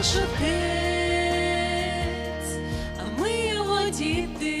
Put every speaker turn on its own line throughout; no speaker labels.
наш отець, а ми його діти,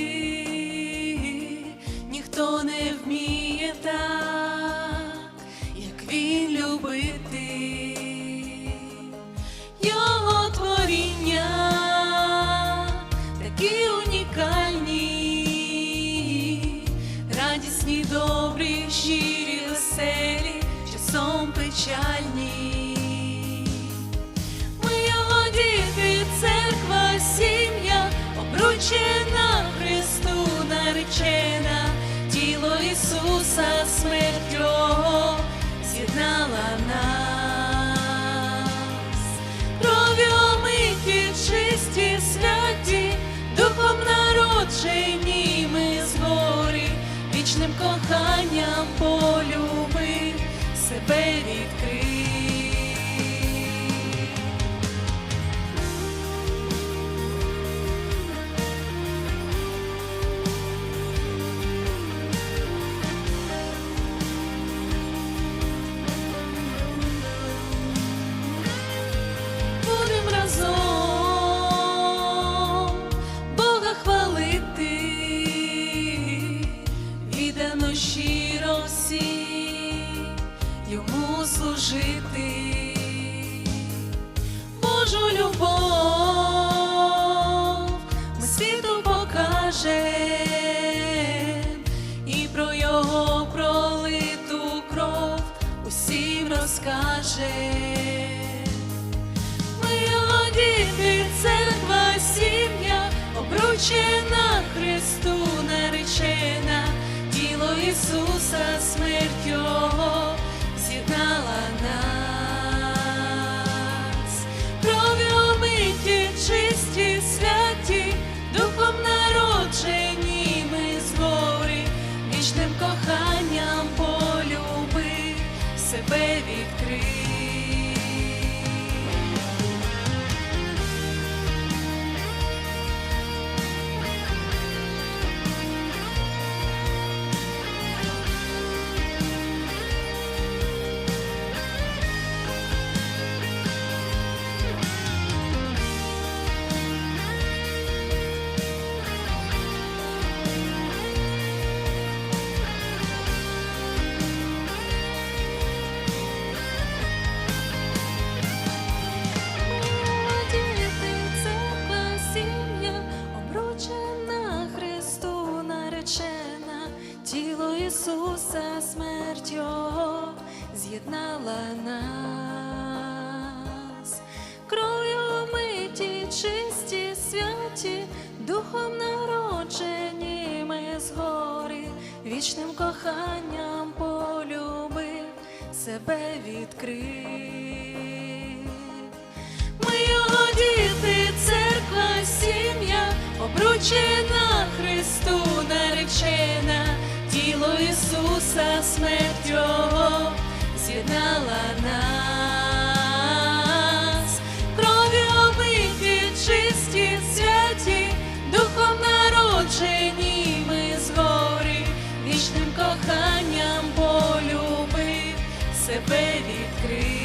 святі, духом народжені ми згорі, вічним коханням полюби йому служити, Божу любов ми світу покажем і про його пролиту кров усім розкажем. Обручена Христу наречена, тіло Ісуса, смерть Його з'єднала нас. Кров'ю чисті, святі, духом народжені ми вічним коханням полюби себе відкрий. Наречена, тіло Ісуса, смерть Його з'єднала нас. Кров'ю миті, чисті, святі, духом народжені ми згори, вічним коханням полюбив, себе відкрив. Ми діти, церква, сім'я, обручена Ісуса, смерть Його з'єднала нас. Кров'ю омиті, чисті, святі, духом народжені ми згорі, вічним коханням полюбив, себе відкрив.